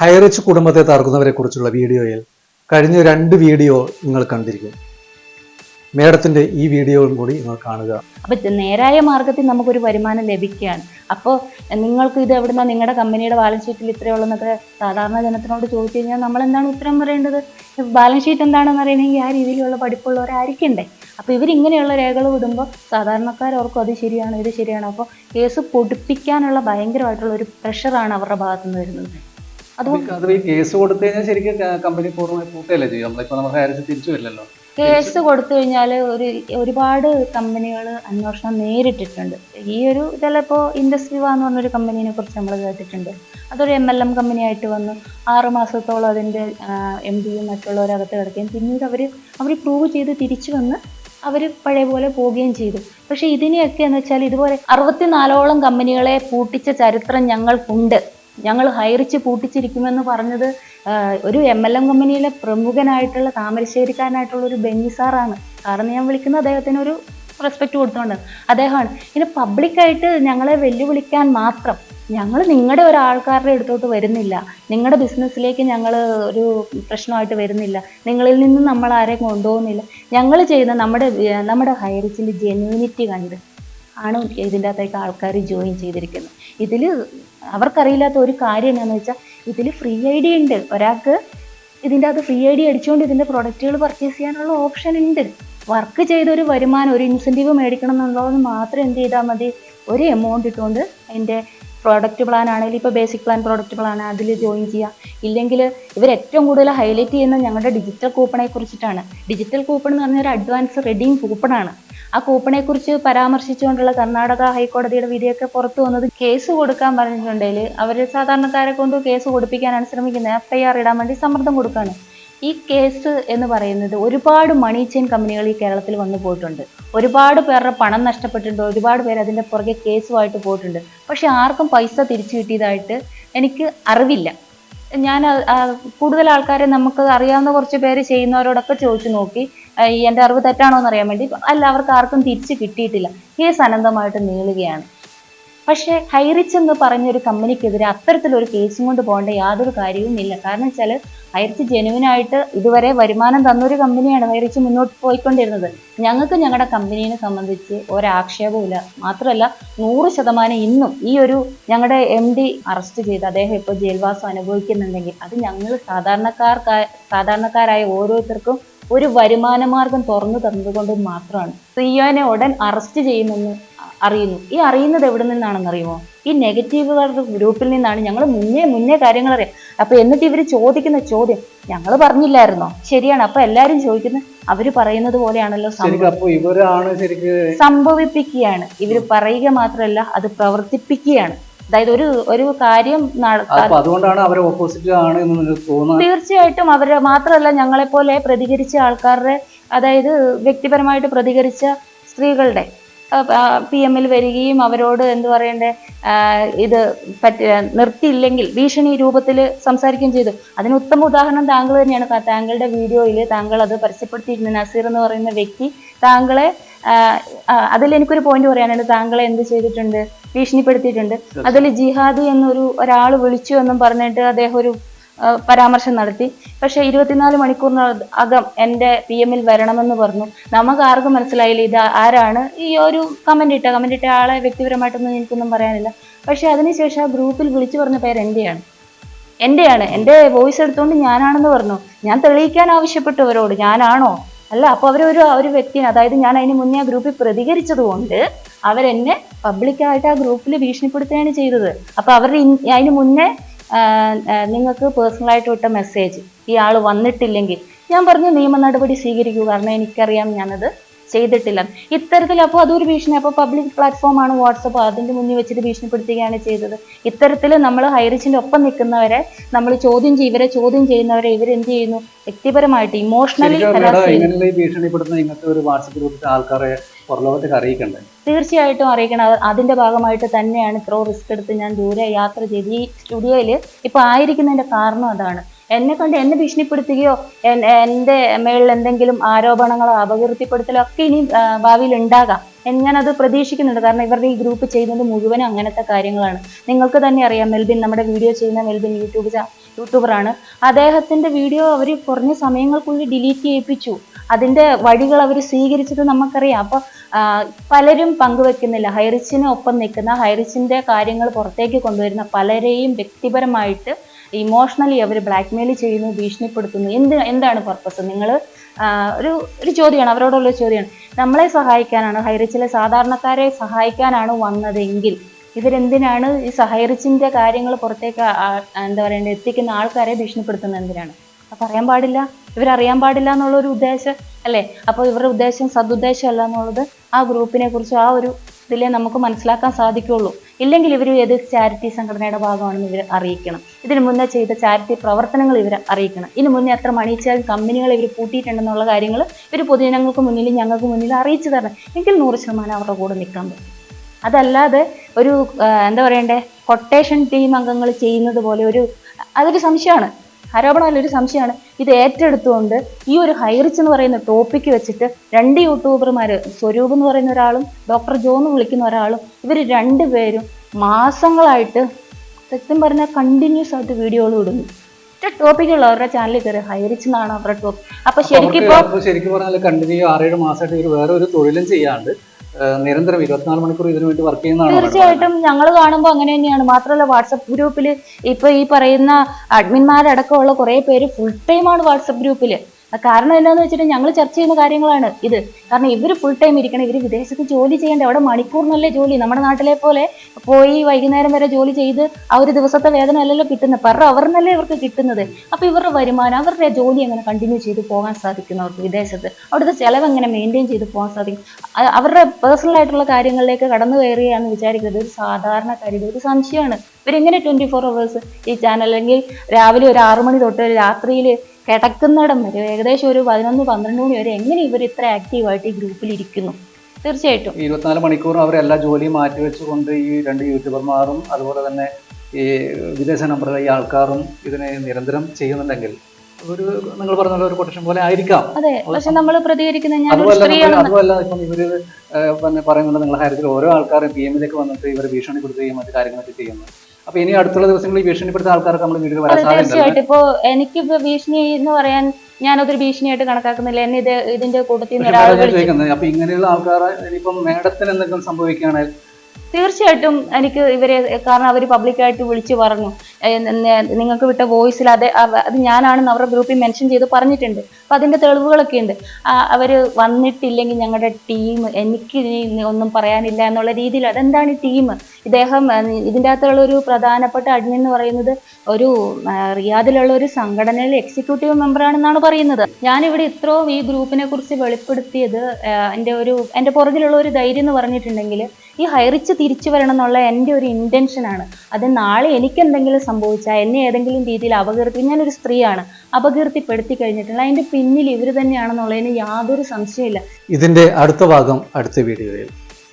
ഹൈറിച്ച് കുടുംബത്തെ തകർക്കുന്നവരെ കുറിച്ചുള്ള വീഡിയോയിൽ കഴിഞ്ഞ രണ്ട് വീഡിയോ നിങ്ങൾ കണ്ടിരിക്കും. മേഡത്തിന്റെ ഈ വീഡിയോയും കൂടി നിങ്ങൾ കാണുക. അപ്പൊ നേരായ മാർഗത്തിൽ നമുക്കൊരു വരുമാനം ലഭിക്കുകയാണ്. അപ്പോൾ നിങ്ങൾക്ക് ഇത് എവിടുന്ന നിങ്ങളുടെ കമ്പനിയുടെ ബാലൻസ് ഷീറ്റിൽ ഇത്രയുള്ളതെന്നൊക്കെ സാധാരണ ജനത്തിനോട് ചോദിച്ചു കഴിഞ്ഞാൽ നമ്മൾ എന്താണ് ഉത്തരം പറയേണ്ടത്? ബാലൻസ് ഷീറ്റ് എന്താണെന്ന് അറിയണമെങ്കിൽ ആ രീതിയിലുള്ള പഠിപ്പുള്ളവരായിരിക്കണ്ടേ അപ്പോൾ ഇവരിങ്ങനെയുള്ള രേഖകൾ വിടുമ്പോൾ സാധാരണക്കാർ ഓർക്കും അത് ശരിയാണ് ഇത് ശരിയാണ്? അപ്പോൾ കേസ് പൊടിപ്പിക്കാനുള്ള ഭയങ്കരമായിട്ടുള്ള ഒരു പ്രഷറാണ് അവരുടെ ഭാഗത്തുനിന്ന് വരുന്നത്. അത് ഈ കേസ് കൊടുത്തു കഴിഞ്ഞാൽ ശരിക്കും കമ്പനി പൂർണമായി പൂട്ടുകയല്ലേ ചെയ്യും? നമ്മളിപ്പോ നമ്മുടെ ഹയർസ് തിരിച്ചു വരില്ലല്ലോ. കേസ് കൊടുത്തു കഴിഞ്ഞാൽ ഒരു ഒരുപാട് കമ്പനികൾ അന്വേഷണം നേരിട്ടിട്ടുണ്ട്. ഈ ഒരു ചിലപ്പോൾ ഇൻഡസ്ട്രി വാ എന്ന് പറഞ്ഞൊരു കമ്പനീനെ കുറിച്ച് നമ്മൾ കേട്ടിട്ടുണ്ട്. അതൊരു എം എൽ എം കമ്പനി ആയിട്ട് വന്നു. ആറ് മാസത്തോളം അതിന്റെ എം ഡിയും മറ്റുള്ളവരകത്ത് കിടക്കുകയും പിന്നീട് അവർ അവർ പ്രൂവ് ചെയ്ത് തിരിച്ചു വന്ന് അവർ പഴയ പോലെ പോവുകയും ചെയ്തു. പക്ഷേ ഇതിനെയൊക്കെ എന്ന് വെച്ചാൽ ഇതുപോലെ അറുപത്തിനാലോളം കമ്പനികളെ പൂട്ടിച്ച ചരിത്രം ഞങ്ങൾക്കുണ്ട്. ഞങ്ങൾ ഹൈറിച്ച് പൂട്ടിച്ചിരിക്കുമെന്ന് പറഞ്ഞത് ഒരു എം എൽ എം കമ്പനിയിലെ പ്രമുഖനായിട്ടുള്ള താമരശ്ശേരിക്കാരനായിട്ടുള്ള ഒരു ബെന്നി സാറാണ്. കാരണം ഞാൻ വിളിക്കുന്നത് അദ്ദേഹത്തിന് ഒരു റെസ്പെക്റ്റ് കൊടുത്തോണ്ട് അദ്ദേഹമാണ്. ഇനി പബ്ലിക്കായിട്ട് ഞങ്ങളെ വെല്ലുവിളിക്കാൻ മാത്രം ഞങ്ങൾ നിങ്ങളുടെ ഒരാൾക്കാരുടെ അടുത്തോട്ട് വരുന്നില്ല. നിങ്ങളുടെ ബിസിനസ്സിലേക്ക് ഞങ്ങൾ ഒരു പ്രശ്നമായിട്ട് വരുന്നില്ല. നിങ്ങളിൽ നിന്ന് നമ്മൾ ആരെയും കൊണ്ടുപോകുന്നില്ല. ഞങ്ങൾ ചെയ്യുന്ന നമ്മുടെ നമ്മുടെ ഹൈറിച്ചിന്റെ ജെന്യൂനിറ്റി കണ്ട് ആണ് ഇതിന്റെ അകത്തേക്ക് ആൾക്കാർ ജോയിൻ ചെയ്തിരിക്കുന്നത്. ഇതിൽ അവർക്കറിയില്ലാത്ത ഒരു കാര്യം എന്താണെന്ന് വെച്ചാൽ ഇതിൽ ഫ്രീ ഐ ഡി ഉണ്ട്. ഒരാൾക്ക് ഇതിന്റെ അകത്ത് ഫ്രീ ഐ ഡി അടിച്ചുകൊണ്ട് ഇതിന്റെ പ്രൊഡക്റ്റുകൾ പർച്ചേസ് ചെയ്യാനുള്ള ഓപ്ഷൻ ഉണ്ട്. വർക്ക് ചെയ്തൊരു വരുമാനം ഒരു ഇൻസെന്റീവ് മേടിക്കണം എന്നുള്ളത് മാത്രം എന്ത് ചെയ്താൽ മതി. ഒരു എമൗണ്ട് ഇട്ടുകൊണ്ട് അതിന്റെ പ്രോഡക്റ്റ് പ്ലാൻ ആണെങ്കിലും ഇപ്പോൾ ബേസിക് പ്ലാൻ പ്രോഡക്റ്റ് പ്ലാൻ അതിൽ ജോയിൻ ചെയ്യാം. ഇല്ലെങ്കിൽ ഇവർ ഏറ്റവും കൂടുതൽ ഹൈലൈറ്റ് ചെയ്യുന്നത് ഞങ്ങളുടെ ഡിജിറ്റൽ കൂപ്പണെ കുറിച്ചിട്ടാണ്. ഡിജിറ്റൽ കൂപ്പൺ എന്ന് പറഞ്ഞാൽ ഒരു അഡ്വാൻസ് റെഡിങ് കൂപ്പണാണ് ആ കൂപ്പണെ കുറിച്ച് പരാമർശിച്ചുകൊണ്ടുള്ള കർണാടക ഹൈക്കോടതിയുടെ വിധിയൊക്കെ പുറത്തു വന്നത് കേസ് കൊടുക്കാൻ പറഞ്ഞിട്ടുണ്ടെങ്കിൽ അവർ സാധാരണക്കാരെ കൊണ്ട് കേസ് കൊടുപ്പിക്കാനാണ് ശ്രമിക്കുന്നത്. എഫ് ഐ ആർ ഇടാൻ വേണ്ടി സമ്മർദ്ദം കൊടുക്കുകയാണ് ഈ കേസ് എന്ന് പറയുന്നത് ഒരുപാട് മണി ചെയിൻ കമ്പനികൾ ഈ കേരളത്തിൽ വന്നു പോയിട്ടുണ്ട്. ഒരുപാട് പേരുടെ പണം നഷ്ടപ്പെട്ടിട്ടുണ്ട്. ഒരുപാട് പേര് അതിന്റെ പുറകെ കേസുമായിട്ട് പോയിട്ടുണ്ട്. പക്ഷെ ആർക്കും പൈസ തിരിച്ചു കിട്ടിയതായിട്ട് എനിക്ക് അറിവില്ല. ഞാൻ കൂടുതൽ ആൾക്കാരെ നമുക്ക് അറിയാവുന്ന കുറച്ച് പേര് ചെയ്യുന്നവരോടൊക്കെ ചോദിച്ചു നോക്കി. ഈ എന്റെ അറിവ് തെറ്റാണോ എന്ന് അറിയാൻ വേണ്ടി അല്ല അവർക്ക് ആർക്കും തിരിച്ച് കിട്ടിയിട്ടില്ല. കേസ് അനന്തമായിട്ട് നീളുകയാണ്. പക്ഷേ ഹൈറിച്ച് എന്ന് പറഞ്ഞൊരു കമ്പനിക്കെതിരെ അത്തരത്തിലൊരു കേസും കൊണ്ട് പോകേണ്ട യാതൊരു കാര്യവും ഇല്ല. കാരണം വെച്ചാൽ ഹൈറിച്ച് ജെനുവിനായിട്ട് ഇതുവരെ വരുമാനം തന്നൊരു കമ്പനിയാണ് ഹൈറിച്ച് മുന്നോട്ട് പോയിക്കൊണ്ടിരുന്നത്. ഞങ്ങൾക്ക് ഞങ്ങളുടെ കമ്പനീനെ സംബന്ധിച്ച് ഒരാക്ഷേപവുമില്ല. മാത്രമല്ല നൂറ് ശതമാനം ഇന്നും ഈ ഒരു ഞങ്ങളുടെ എം ഡി അറസ്റ്റ് ചെയ്ത് അദ്ദേഹം ഇപ്പോൾ ജയിൽവാസം അനുഭവിക്കുന്നുണ്ടെങ്കിൽ അത് ഞങ്ങൾ സാധാരണക്കാർക്കാ സാധാരണക്കാരായ ഓരോരുത്തർക്കും ഒരു വരുമാനമാർഗം തുറന്നു തന്നതുകൊണ്ട് മാത്രമാണ്. സിയോനെ ഉടൻ അറസ്റ്റ് ചെയ്യുമെന്ന് അറിയുന്നു. ഈ അറിയുന്നത് എവിടെ നിന്നാണെന്ന് അറിയുമോ? ഈ നെഗറ്റീവുകാരുടെ ഗ്രൂപ്പിൽ നിന്നാണ്. ഞങ്ങൾ മുന്നേ മുന്നേ കാര്യങ്ങൾ അറിയാം. അപ്പൊ എന്നിട്ട് ഇവർ ചോദിക്കുന്ന ചോദ്യം ഞങ്ങൾ പറഞ്ഞില്ലായിരുന്നോ? ശരിയാണ്. അപ്പൊ എല്ലാരും ചോദിക്കുന്നത് അവർ പറയുന്നത് പോലെയാണല്ലോ സംഭവിപ്പിക്കുകയാണ്. ഇവർ പറയുക മാത്രമല്ല അത് പ്രവർത്തിപ്പിക്കുകയാണ്. അതായത് ഒരു ഒരു കാര്യം അതുകൊണ്ടാണ് അവരെ ഓപ്പോസിറ്റ് ആണ് എന്ന് നിങ്ങൾക്ക് തോന്നുന്നത്? തീർച്ചയായിട്ടും അവരെ മാത്രമല്ല ഞങ്ങളെ പോലെ പ്രതികരിച്ച ആൾക്കാരുടെ അതായത് വ്യക്തിപരമായിട്ട് പ്രതികരിച്ച സ്ത്രീകളുടെ പി എമ്മിൽ വരികയും അവരോട് എന്ത് പറയണ്ടേ ഇത് പറ്റ നിർത്തിയില്ലെങ്കിൽ ഭീഷണി രൂപത്തിൽ സംസാരിക്കുകയും ചെയ്തു. അതിന് ഉത്തമ ഉദാഹരണം താങ്കൾ തന്നെയാണ്. താങ്കളുടെ വീഡിയോയിൽ താങ്കൾ അത് പരസ്യപ്പെടുത്തിയിരുന്ന നസീർ എന്ന് പറയുന്ന വ്യക്തി താങ്കളെ അതിൽ എനിക്കൊരു പോയിന്റ് പറയാനുണ്ട്. താങ്കളെ എന്ത് ചെയ്തിട്ടുണ്ട്? ഭീഷണിപ്പെടുത്തിയിട്ടുണ്ട്. അതിൽ ജിഹാദി എന്നൊരു ഒരാൾ വിളിച്ചു എന്നും പറഞ്ഞിട്ട് അദ്ദേഹം ഒരു പരാമർശം നടത്തി. പക്ഷെ ഇരുപത്തിനാല് മണിക്കൂറിന് മണിക്കൂറിനകം എന്റെ പി എമ്മിൽ വരണമെന്ന് പറഞ്ഞു. നമുക്ക് ആർക്കും മനസ്സിലായില്ല ഇത് ആരാണ്. ഈ ഒരു കമന്റ് ഇട്ട കമന്റ് ഇട്ട ആളെ വ്യക്തിപരമായിട്ടൊന്നും എനിക്കൊന്നും പറയാനില്ല. പക്ഷെ അതിനുശേഷം ആ ഗ്രൂപ്പിൽ വിളിച്ചു പറഞ്ഞ പേര് എന്റെയാണ് എന്റെയാണ് എന്റെ വോയിസ് എടുത്തുകൊണ്ട് ഞാനാണെന്ന് പറഞ്ഞു. ഞാൻ തെളിയിക്കാൻ ആവശ്യപ്പെട്ടു അവരോട് ഞാനാണോ? അല്ല അപ്പോൾ അവരൊരു ഒരു വ്യക്തിനെ അതായത് ഞാൻ അതിന് മുന്നേ ആ ഗ്രൂപ്പിൽ പ്രതികരിച്ചത് കൊണ്ട് അവരെന്നെ പബ്ലിക്കായിട്ട് ആ ഗ്രൂപ്പിൽ ഭീഷണിപ്പെടുത്തുകയാണ് ചെയ്തത്. അപ്പോൾ അവരുടെ അതിന് മുന്നേ നിങ്ങൾക്ക് പേഴ്സണലായിട്ട് വിട്ട മെസ്സേജ് ഈ ആൾ വന്നിട്ടില്ലെങ്കിൽ ഞാൻ പറഞ്ഞു നിയമ നടപടി സ്വീകരിക്കൂ. കാരണം എനിക്കറിയാം ഞാനത് ചെയ്തിട്ടില്ല. ഇത്തരത്തിൽ അപ്പോൾ അതൊരു ഭീഷണി. അപ്പോൾ പബ്ലിക് പ്ലാറ്റ്ഫോമാണ് വാട്സപ്പ് അതിന്റെ മുന്നിൽ വെച്ചിട്ട് ഭീഷണിപ്പെടുത്തുകയാണ് ചെയ്തത്. ഇത്തരത്തിൽ നമ്മൾ ഹൈറിച്ചിന്റെ ഒപ്പം നിൽക്കുന്നവരെ നമ്മൾ ചോദ്യം ചെയ്യും ഇവരെ ചോദ്യം ചെയ്യുന്നവരെ ഇവരെന്ത് ചെയ്യുന്നു? വ്യക്തിപരമായിട്ട് ഇമോഷണലി ഭീഷണിപ്പെടുത്തുന്ന ഇങ്ങനത്തെ ഒരു വാട്സപ്പ് ആൾക്കാരെ പുറലോകത്തേക്ക് അറിയിക്കണ്ടേ? തീർച്ചയായിട്ടും അറിയിക്കണം. അതിന്റെ ഭാഗമായിട്ട് തന്നെയാണ് ഇത്രോ റിസ്ക് എടുത്ത് ഞാൻ ദൂരെ യാത്ര ചെയ്ത്. ഈ സ്റ്റുഡിയോയിൽ ഇപ്പൊ ആയിരിക്കുന്നതിന്റെ കാരണം അതാണ്. എന്നെ കൊണ്ട് എന്നെ ഭീഷണിപ്പെടുത്തുകയോ എൻ- എന്റെ മേളിൽ എന്തെങ്കിലും ആരോപണങ്ങളോ അപകീർത്തിപ്പെടുത്തലോ ഒക്കെ ഇനി ഭാവിയിൽ ഉണ്ടാകാം. ഞാനത് പ്രതീക്ഷിക്കുന്നുണ്ട്. കാരണം ഇവരുടെ ഈ ഗ്രൂപ്പ് ചെയ്യുന്നത് മുഴുവനും അങ്ങനത്തെ കാര്യങ്ങളാണ്. നിങ്ങൾക്ക് തന്നെ അറിയാം മെൽബിൻ നമ്മുടെ വീഡിയോ ചെയ്യുന്ന മെൽബിൻ യൂട്യൂബ് യൂട്യൂബറാണ്. അദ്ദേഹത്തിന്റെ വീഡിയോ അവർ കുറഞ്ഞ സമയങ്ങൾക്കുള്ളിൽ ഡിലീറ്റ് ചെയ്യിപ്പിച്ചു. അതിന്റെ വഴികൾ അവർ സ്വീകരിച്ചത് നമുക്കറിയാം. അപ്പോൾ പലരും പങ്കുവെക്കുന്നില്ല. ഹൈറിച്ചിന് ഒപ്പം നിൽക്കുന്ന ഹൈറിച്ചിന്റെ കാര്യങ്ങൾ പുറത്തേക്ക് കൊണ്ടുവരുന്ന പലരെയും വ്യക്തിപരമായിട്ട് ഇമോഷണലി അവർ ബ്ലാക്ക്മെയിൽ ചെയ്യുന്നു ഭീഷണിപ്പെടുത്തുന്നു. എന്ത് എന്താണ് പർപ്പസ് നിങ്ങൾ ഒരു ഒരു ചോദ്യമാണ് അവരോടുള്ള ചോദ്യമാണ് നമ്മളെ സഹായിക്കാനാണ് ഹൈറിച്ചിലെ സാധാരണക്കാരെ സഹായിക്കാനാണ് വന്നതെങ്കിൽ ഇവരെന്തിനാണ് ഈ സഹൈറിച്ചിന്റെ കാര്യങ്ങൾ പുറത്തേക്ക് എന്താ പറയുക എത്തിക്കുന്ന ആൾക്കാരെ ഭീഷണിപ്പെടുത്തുന്നത് എന്തിനാണ്? അപ്പം അറിയാൻ പാടില്ല. ഇവരറിയാൻ പാടില്ല എന്നുള്ള ഒരു ഉദ്ദേശം അല്ലേ? അപ്പോൾ ഇവരുടെ ഉദ്ദേശം സദുദ്ദേശം അല്ല എന്നുള്ളത് ആ ഗ്രൂപ്പിനെ കുറിച്ച് ആ ഒരു ഇതിലേ നമുക്ക് മനസ്സിലാക്കാൻ സാധിക്കുള്ളൂ. ഇല്ലെങ്കിൽ ഇവർ ഏത് ചാരിറ്റി സംഘടനയുടെ ഭാഗമാണെന്ന് ഇവർ അറിയിക്കണം. ഇതിനു മുന്നേ ചെയ്ത ചാരിറ്റി പ്രവർത്തനങ്ങൾ ഇവർ അറിയിക്കണം. ഇതിനു മുന്നേ എത്ര മണിച്ചാൽ കമ്പനികൾ ഇവർ പൂട്ടിയിട്ടുണ്ടെന്നുള്ള കാര്യങ്ങൾ ഇവർ പൊതുജനങ്ങൾക്ക് മുന്നിൽ ഞങ്ങൾക്ക് മുന്നിൽ അറിയിച്ചു തരണം. എങ്കിൽ നൂറ് ശതമാനം അവരുടെ കൂടെ നിൽക്കാൻ പറ്റും. അതല്ലാതെ ഒരു എന്താ പറയണ്ടേ കൊട്ടേഷൻ ടീം അംഗങ്ങൾ ചെയ്യുന്നത് പോലെ ഒരു അതൊരു സംശയമാണ്. ആരോപണമല്ല ഒരു സംശയമാണ്. ഇത് ഏറ്റെടുത്തുകൊണ്ട് ഈ ഒരു ഹൈറിച്ച് എന്ന് പറയുന്ന ടോപ്പിക്ക് വെച്ചിട്ട് രണ്ട് യൂട്യൂബർമാർ സ്വരൂപ് എന്ന് പറയുന്ന ഒരാളും ഡോക്ടർ ജോ എന്ന് വിളിക്കുന്ന ഒരാളും ഇവർ രണ്ടുപേരും മാസങ്ങളായിട്ട് സത്യം പറഞ്ഞാൽ കണ്ടിന്യൂസ് ആയിട്ട് വീഡിയോകൾ ഇടുന്നു. ഒറ്റ ടോപ്പിക്കുള്ള അവരുടെ ചാനലിൽ കയറി ഹൈറിച്ച് എന്നാണ് അവരുടെ ടോപ്പിക് അപ്പൊ ശരിക്കും ശരിക്കും പറഞ്ഞാൽ കണ്ടിന്യൂ ആറേഴ് മാസമായിട്ട് ഇവർ വേറെ ഒരു തൊഴിലും ചെയ്യാണ്ട് നിരന്തരം ഇരുപത്തിനാല് മണിക്കൂർ ഇതിനു വേണ്ടി വർക്ക് ചെയ്യുന്നതാണ് തീർച്ചയായിട്ടും ഞങ്ങൾ കാണുമ്പോൾ അങ്ങനെ തന്നെയാണ്. മാത്രമല്ല വാട്സപ്പ് ഗ്രൂപ്പിൽ ഇപ്പൊ ഈ പറയുന്ന അഡ്മിന്മാരടക്കമുള്ള കുറെ പേര് ഫുൾ ടൈം ആണ് വാട്സപ്പ് ഗ്രൂപ്പിൽ കാരണം എന്താന്ന് വെച്ചിട്ട് ഞങ്ങൾ ചർച്ച ചെയ്യുന്ന കാര്യങ്ങളാണ് ഇത്. കാരണം ഇവർ ഫുൾ ടൈം ഇരിക്കണം ഇവർ വിദേശത്ത് ജോലി ചെയ്യേണ്ട അവിടെ മണിക്കൂറിനല്ലേ ജോലി. നമ്മുടെ നാട്ടിലെ പോലെ പോയി വൈകുന്നേരം വരെ ജോലി ചെയ്ത് ആ ഒരു ദിവസത്തെ വേതനം അല്ലല്ലോ കിട്ടുന്നത്. പെർ അവറിനല്ലേ ഇവർക്ക് കിട്ടുന്നത്? അപ്പോൾ ഇവരുടെ വരുമാനം അവരുടെ ജോലി എങ്ങനെ കണ്ടിന്യൂ ചെയ്ത് പോകാൻ സാധിക്കുന്നു അവർക്ക് വിദേശത്ത്? അവിടുത്തെ ചിലവ് എങ്ങനെ മെയിന്റെയിൻ ചെയ്ത് പോകാൻ സാധിക്കും? അവരുടെ പേഴ്സണൽ ആയിട്ടുള്ള കാര്യങ്ങളിലേക്ക് കടന്നു കയറിയാന്ന് വിചാരിക്കുന്നത് ഒരു സാധാരണ കാര്യം ഒരു സംശയമാണ്. ഇവരെങ്ങനെ ട്വന്റി ഫോർ അവേഴ്സ് ഈ ചാനൽ അല്ലെങ്കിൽ രാവിലെ ഒരു ആറു മണി തൊട്ട് രാത്രിയിൽ കിടക്കുന്നിടം വരെ ഏകദേശം ഒരു പതിനൊന്ന് പന്ത്രണ്ട് മണി വരെ എങ്ങനെ ഇവർ ഇത്ര ആക്റ്റീവായിട്ട് ഈ ഗ്രൂപ്പിൽ ഇരിക്കുന്നു? തീർച്ചയായിട്ടും. ഇരുപത്തിനാല് മണിക്കൂറും അവർ എല്ലാ ജോലിയും മാറ്റി വെച്ചുകൊണ്ട് ഈ രണ്ട് യൂട്യൂബർമാരും അതുപോലെ തന്നെ ഈ വിദേശ നമ്പറുകൾ ഈ ആൾക്കാരും ഇതിനെ നിരന്തരം ചെയ്യുന്നുണ്ടെങ്കിൽ ഒരു നിങ്ങൾ പറഞ്ഞ ഒരു കൊട്ടേഷൻ പോലെ ആയിരിക്കാം. അതെ പക്ഷെ നമ്മൾ പ്രതികരിക്കുന്നത് ഞാൻ അതുമല്ല ഇപ്പം ഇവർ പിന്നെ പറയുന്നുണ്ട് നിങ്ങളുടെ കാര്യത്തിൽ ഓരോ ആൾക്കാരും പി എമ്മിലേക്ക് വന്നിട്ട് ഇവർ ഭീഷണിപ്പെടുത്തുകയും മറ്റു കാര്യങ്ങളൊക്കെ ചെയ്യുന്നു. അപ്പൊ ഇനി അടുത്തുള്ള ദിവസങ്ങളിൽ ഭീഷണിപ്പെടുത്ത ആൾക്കാർക്ക് നമ്മൾ വീട്ടിൽ വരാൻ തീർച്ചയായിട്ടും. ഇപ്പോ എനിക്കിപ്പോ ഭീഷണി എന്ന് പറയാൻ ഞാനതൊരു ഭീഷണിയായിട്ട് കണക്കാക്കുന്നില്ല. എന്നെ ഇത് ഇതിന്റെ കൂട്ടത്തിൽ നിന്ന് ഒരാൾ ചോദിക്കുന്നത് അപ്പൊ ഇങ്ങനെയുള്ള ആൾക്കാർ ഇനിയിപ്പം മേഡത്തിന് എന്തെങ്കിലും സംഭവിക്കുകയാണെങ്കിൽ തീർച്ചയായിട്ടും എനിക്ക് ഇവരെ കാരണം അവർ പബ്ലിക്കായിട്ട് വിളിച്ചു പറഞ്ഞു. നിങ്ങൾക്ക് വിട്ട വോയിസിൽ അത് അത് ഞാനാണെന്ന് അവരുടെ ഗ്രൂപ്പിൽ മെൻഷൻ ചെയ്ത് പറഞ്ഞിട്ടുണ്ട്. അപ്പം അതിന്റെ തെളിവുകളൊക്കെ ഉണ്ട്. അവർ വന്നിട്ടില്ലെങ്കിൽ ഞങ്ങളുടെ ടീം എനിക്ക് ഒന്നും പറയാനില്ല എന്നുള്ള രീതിയിൽ അതെന്താണ് ടീം ഇദ്ദേഹം ഇതിന്റെ അകത്തുള്ളൊരു പ്രധാനപ്പെട്ട അഡ്മിൻ എന്ന് പറയുന്നത് ഒരു റിയാദിലുള്ള ഒരു സംഘടനയിലെ എക്സിക്യൂട്ടീവ് മെമ്പറാണെന്നാണ് പറയുന്നത്. ഞാനിവിടെ ഇത്രയും ഈ ഗ്രൂപ്പിനെ കുറിച്ച് വെളിപ്പെടുത്തിയത് എന്റെ ഒരു എന്റെ പുറകിലുള്ള ഒരു ധൈര്യം എന്ന് പറഞ്ഞിട്ടുണ്ടെങ്കിൽ ഈ ഹൈറിച്ച് തിരിച്ചു വരണം എന്നുള്ള എന്റെ ഒരു ഇന്റൻഷനാണ് അത് നാളെ എനിക്ക് എന്തെങ്കിലും സംഭവിച്ചാൽ എന്നെ ഏതെങ്കിലും രീതിയിൽ അപകീർത്തി ഞാനൊരു സ്ത്രീയാണ് അപകീർത്തിപ്പെടുത്തി കഴിഞ്ഞിട്ടുള്ള അതിന്റെ പിന്നിൽ ഇവർ തന്നെയാണെന്നുള്ളതിന് യാതൊരു സംശയമില്ല ഇതിന്റെ അടുത്ത ഭാഗം അടുത്ത വീഡിയോയിൽ.